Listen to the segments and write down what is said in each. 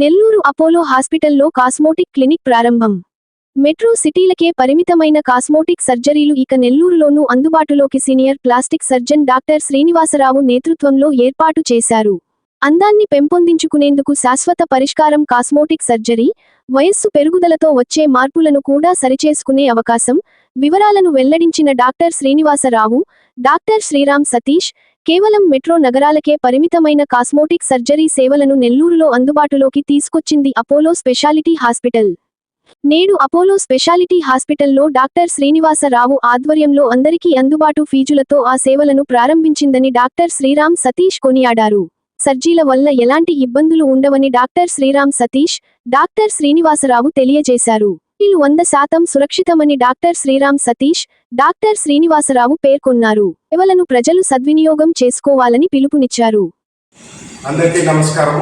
Nellore Apollo హాస్పిటల్లో cosmetic clinic ప్రారంభం. Metro సిటీలకే పరిమితమైన కాస్మోటిక్ సర్జరీలు ఇక నెల్లూరులోనూ అందుబాటులోకి senior plastic surgeon doctor Srinivasarao నేతృత్వంలో ఏర్పాటు చేశారు. అందాన్ని పెంపొందించుకునేందుకు శాశ్వత పరిష్కారం కాస్మోటిక్ సర్జరీ వయస్సు పెరుగుదలతో వచ్చే మార్పులను కూడా సరిచేసుకునే అవకాశం వివరాలను వెల్లడించిన డాక్టర్ శ్రీనివాసరావు డాక్టర్ శ్రీరామ్ సతీష్ కేవలం మెట్రో నగరాలకే పరిమితమైన కాస్మోటిక్ సర్జరీ సేవలను నెల్లూరులో అందుబాటులోకి తీసుకొచ్చింది అపోలో స్పెషాలిటీ హాస్పిటల్. నేడు అపోలో స్పెషాలిటీ హాస్పిటల్లో డాక్టర్ శ్రీనివాసరావు ఆధ్వర్యంలో అందరికీ అందుబాటు ఫీజులతో ఆ సేవలను ప్రారంభించిందని డాక్టర్ శ్రీరామ్ సతీష్ కొనియాడారు. సర్జీల వల్ల ఎలాంటి ఇబ్బందులు ఉండవని డాక్టర్ శ్రీరామ్ సతీష్ డాక్టర్ శ్రీనివాసరావు తెలియజేశారు. వీళ్ళు వంద శాతం సురక్షితమని డాక్టర్ శ్రీరామ్ సతీష్ డాక్టర్ శ్రీనివాసరావు పేర్కొన్నారు. సేవలను ప్రజలు సద్వినియోగం చేసుకోవాలని పిలుపునిచ్చారు. అందరికీ నమస్కారం.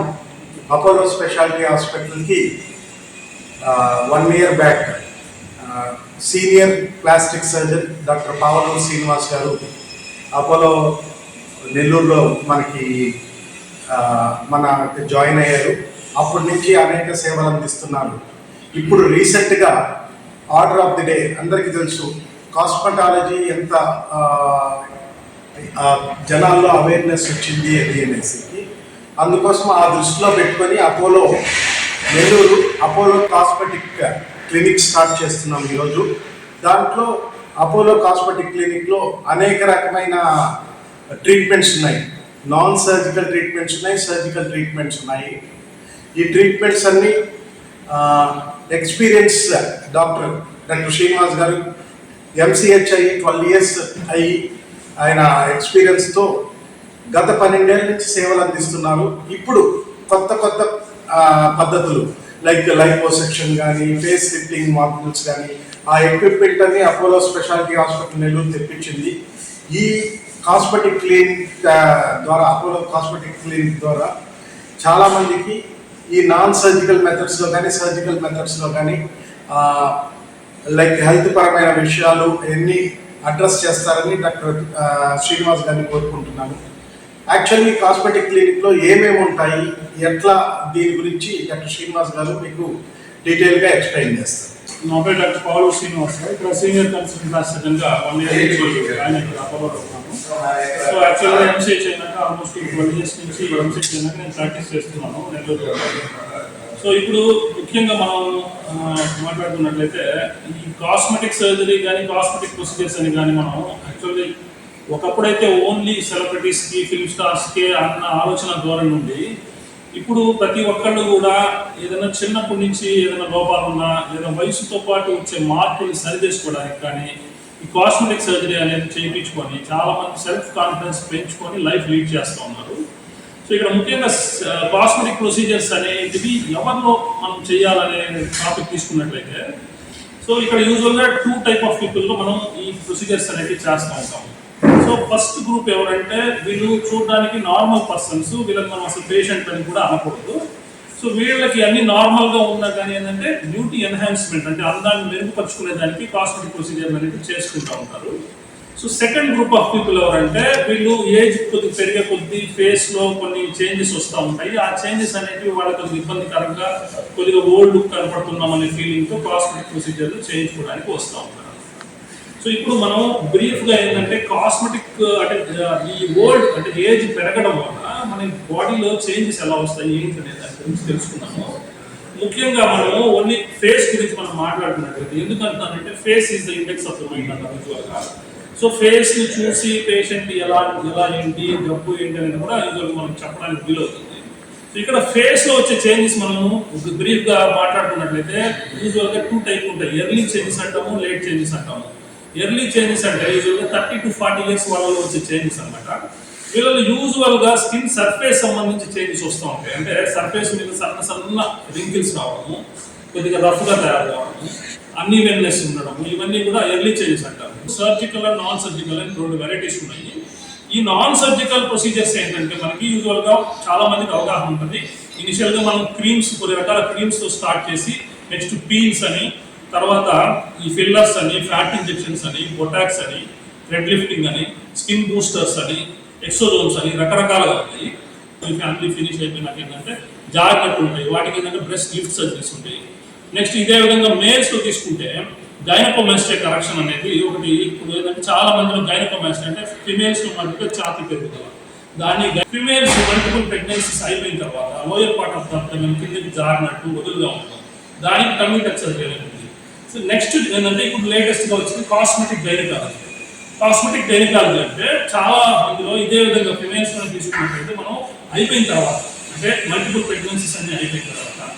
అపోలో స్పెషాలిటీ హాస్పిటల్కి one year back senior plastic surgeon doctor Pavanuru Srinivas garu Apollo నెల్లూరులో మనకి మన జాయిన్ అయ్యారు. అప్పటి నుంచి అనేక సేవలు అందిస్తున్నారు. ఇప్పుడు రీసెంట్గా ఆర్డర్ ఆఫ్ ది డే అందరికీ తెలుసు. కాస్మెటాలజీ ఎంత జనాల్లో అవేర్నెస్ వచ్చింది అది అనేసి అందుకోసం ఆ దృష్టిలో పెట్టుకొని Apollo Nellore Apollo cosmetic clinic start చేస్తున్నాం ఈరోజు. దాంట్లో అపోలో కాస్మెటిక్ క్లినిక్లో అనేక రకమైన ట్రీట్మెంట్స్ ఉన్నాయి. నాన్ సర్జికల్ ట్రీట్మెంట్స్ ఉన్నాయి సర్జికల్ ట్రీట్మెంట్స్ ఉన్నాయి. ఈ ట్రీట్మెంట్స్ అన్ని ఎక్స్పీరియన్స్ డాక్టర్ డాక్టర్ శ్రీనివాస్ గారు ఎంసీహెచ్ఐ ట్వెల్వ్ ఇయర్స్ అయ్యి ఆయన ఎక్స్పీరియన్స్తో గత పన్నెండేళ్ళ నుంచి సేవలు అందిస్తున్నారు. ఇప్పుడు కొత్త కొత్త పద్ధతులు లైక్ లైపోసెక్షన్ కానీ ఫేస్ లిఫ్టింగ్ మార్పుల్స్ కానీ ఆ ఎక్విప్మెంట్ అని అపోలో స్పెషాలిటీ హాస్పిటల్ నెల్లూరు తెప్పించింది. ఈ కాస్మెటిక్ క్లినిక్ ద్వారా అపోలో కాస్మెటిక్ క్లినిక్ ద్వారా చాలామందికి ఈ నాన్ సర్జికల్ మెథడ్స్లో కానీ సర్జికల్ మెథడ్స్లో కానీ లైక్ హెల్త్ పరమైన విషయాలు ఎన్ని అడ్రస్ చేస్తారని డాక్టర్ శ్రీనివాస్ గారిని కోరుకుంటున్నాను. యాక్చువల్లీ కాస్మెటిక్ క్లినిక్లో ఏమేమి ఉంటాయి ఎట్లా దీని గురించి డాక్టర్ శ్రీనివాస్ గారు మీకు డీటెయిల్గా ఎక్స్ప్లెయిన్ చేస్తారు. నా పేరు డాక్టర్ పాలు శ్రీనివాస్ ఇక్కడ సీనియర్ కన్సల్టెంట్ వన్ ఇయర్ ఆయన ఉన్నాను సో యాక్చువల్గా ఎంసీహెచ్ అయినాక ఆల్మోస్ట్ ట్వెల్వ్ ఇయర్స్ నుంచి ఎంసీహెచ్ చేయడానికి నేను ప్రాక్టీస్ చేస్తున్నాను నెల్లూరు సో ఇప్పుడు ముఖ్యంగా మనం మాట్లాడుకున్నట్లయితే ఈ కాస్మెటిక్ సర్జరీ కానీ కాస్మెటిక్ ప్రొసీజర్స్ అని కానీ మనం యాక్చువల్లీ ఒకప్పుడైతే ఓన్లీ సెలబ్రిటీస్కి ఫిల్మ్ స్టార్స్కి అన్న ఆలోచన ధోరణి నుండి ఇప్పుడు ప్రతి ఒక్కళ్ళు కూడా ఏదైనా చిన్నప్పటి నుంచి ఏదైనా లోపాలు ఉన్నా లేదా వయసుతో పాటు వచ్చే మార్పులు సరిచేసుకోవడానికి కానీ ఈ కాస్మెటిక్ సర్జరీ అనేది చేయించుకొని చాలా మంది సెల్ఫ్ కాన్ఫిడెన్స్ పెంచుకొని లైఫ్ లీడ్ చేస్తూ ఉన్నారు. సో ఇక్కడ ముఖ్యంగా uh, కాస్మెటిక్ ప్రొసీజర్స్ అనేటివి ఎవరిలో మనం చేయాలనే టాపిక్ తీసుకున్నట్లయితే సో ఇక్కడ యూజువల్గా టూ టైప్ ఆఫ్ పీపుల్లో మనం ఈ ప్రొసీజర్స్ అనేవి చేస్తూ ఉంటాం సో ఫస్ట్ గ్రూప్ ఎవరంటే వీళ్ళు చూడడానికి నార్మల్ పర్సన్స్ వీళ్ళకి మనం అసలు పేషెంట్ అని కూడా అనకూడదు. సో వీళ్ళకి అన్ని నార్మల్గా ఉన్నా కానీ ఏంటంటే బ్యూటీ ఎన్హాన్స్మెంట్ అంటే అందాన్ని మెరుగుపరుచుకునే దానికి కాస్మెటిక్ ప్రొసీజర్ అనేది చేసుకుంటూ ఉంటారు. So second group of people ఎవరంటే వీళ్ళు ఏజ్ కొద్ది పెరిగే కొద్ది ఫేస్లో కొన్ని చేంజెస్ వస్తూ ఉంటాయి. ఆ చేంజెస్ అనేవి వాళ్ళకి కొద్దిగా ఇబ్బందికరంగా కొద్దిగా ఓల్డ్ లుక్ కనపడుతున్నాం అనే ఫీలింగ్తో కాస్మెటిక్ ప్రొసీజర్లు చేయించుకోవడానికి వస్తూ ఉంటారు. సో ఇప్పుడు మనం బ్రీఫ్గా ఏంటంటే కాస్మెటిక్ అంటే ఈ ఓల్డ్ అంటే ఏజ్ పెరగడం వల్ల మన బాడీలో చేంజెస్ ఎలా వస్తాయి ఏంటి అనే దాని గురించి తెలుసుకున్నాము. ముఖ్యంగా మనము ఓన్లీ ఫేస్ గురించి మనం మాట్లాడుతున్నట్లయితే ఎందుకంటానంటే face is the index of the mind అంటారు యూజువల్గా సో ఫేస్ని చూసి పేషెంట్ ఎలా ఎలా ఏంటి జబ్బు ఏంటి అనేది కూడా యూజువల్గా మనం చెప్పడానికి వీలవుతుంది సో ఇక్కడ ఫేస్లో వచ్చే చేంజెస్ మనము బ్రీఫ్గా మాట్లాడుకున్నట్లయితే యూజువల్గా టూ టైప్ ఉంటాయి. ఎర్లీ చేంజెస్ అంటాము లేట్ చేంజెస్ అంటాము. ఎర్లీ చేంజెస్ అంటే usual thirty to forty years వాళ్ళలో వచ్చే చేంజెస్ అనమాట వీళ్ళలో యూజువల్గా స్కిన్ సర్ఫేస్ సంబంధించి చేంజెస్ వస్తూ ఉంటాయి. అంటే సర్ఫేస్ మీద సన్న సన్న రింకిల్స్ రావడము కొద్దిగా రఫ్గా తయారు కావడము అన్ని వెన్నెస్ ఉండడం ఇవన్నీ కూడా ఎర్లీ చేంజెస్ అంటారు. సర్జికల్ అండ్ నాన్ సర్జికల్ అని రెండు వెరైటీస్ ఉన్నాయి. ఈ నాన్ సర్జికల్ ప్రొసీజర్స్ ఏంటంటే మనకి యూజువల్గా చాలా మందికి అవగాహన ఉంటుంది. ఇనిషియల్గా మనం క్రీమ్స్ కొన్ని రకాల క్రీమ్స్తో స్టార్ట్ చేసి నెక్స్ట్ పీల్స్ అని తర్వాత ఈ ఫిల్లర్స్ అని ఫ్యాట్ ఇంజెక్షన్స్ అని బొటాక్స్ అని రెడ్ లిఫ్టింగ్ అని స్కిన్ బూస్టర్స్ అని ఎక్సోజోన్స్ అని రకరకాలుగా ఉన్నాయి. ఈ ఫ్యామిలీ ఫినిష్ అయిపోయినాక ఏంటంటే జాగ్రత్తలు ఉంటాయి. వాటికి ఏంటంటే బ్రెస్ట్ గిఫ్ట్స్ సర్జరీస్ ఉంటాయి. నెక్స్ట్ ఇదే విధంగా మేల్స్లో తీసుకుంటే గైనకోమాస్టే కరెక్షన్ అనేది ఒకటి ఇప్పుడు ఏంటంటే చాలా మందిలో గైనకోమాస్టే అంటే ఫిమేల్స్ మధ్య ఛాతి పెరుగుదల. దాన్ని ఫిమేల్స్ మల్టిపుల్ ప్రెగ్నెన్సీస్ అయిపోయిన తర్వాత లోయర్ పార్ట్ ఆఫ్ ద కిందకి జారినట్టు వదులుగా ఉంటుంది దానికి tummy tuck surgery so next ఏంటంటే ఇప్పుడు లేటెస్ట్గా వచ్చింది కాస్మెటిక్ డైనకాలజీ కాస్మెటిక్ డైనకాలజీ అంటే చాలా మందిలో ఇదే విధంగా ఫిమేల్స్ తీసుకున్నట్టయితే మనం అయిపోయిన తర్వాత అంటే మల్టిపుల్ ప్రెగ్నెన్సీస్ అన్ని అయిపోయిన తర్వాత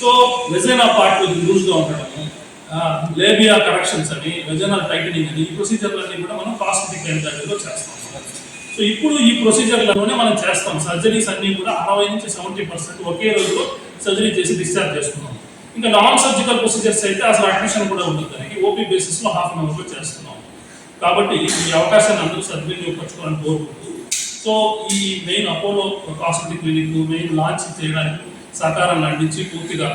సో వెజైనా పార్ట్ లూజ్గా ఉండడము లేబియా కరెక్షన్స్ అని వెజైనల్ టైటనింగ్ అని ఈ ప్రొసీజర్లన్నీ కూడా మనం కాస్మెటిక్ డైనకాలజీలో చేస్తాం. సో ఇప్పుడు ఈ ప్రొసీజర్లలోనే మనం చేస్తాం. సర్జరీస్ అన్ని కూడా అరవై నుంచి సెవెంటీ పర్సెంట్ ఒకే రోజులో సర్జరీ చేసి డిశ్చార్జ్ చేసుకున్నాం. ఇంకా నాన్ సర్జికల్ ప్రొసీజర్స్ అయితే అసలు అడ్మిషన్ కూడా ఉండదు. దానికి ఓపీ బేసిస్లో హాఫ్ అన్ అవర్లో చేస్తున్నాం. కాబట్టి ఈ అవకాశాన్ని అందరూ సద్వినియోగపరచుకోవాలని కోరుకుంటూ సో ఈ main Apollo cosmetic clinic main launch చేయడానికి సహకారాన్ని అందించి పూర్తిగా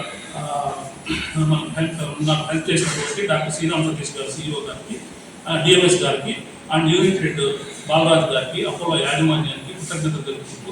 మనం హెల్ప్ నాకు హెల్ప్ చేసినటువంటి డాక్టర్ శ్రీరామ్ సతీష్ గారు సిఇఓ గారికి డిఎంఎస్ గారికి అండ్ యూనిట్ హెడ్ బాలరాజు గారికి అపోలో యాజమాన్యానికి కృతజ్ఞతలు తెలుపుకుంటూ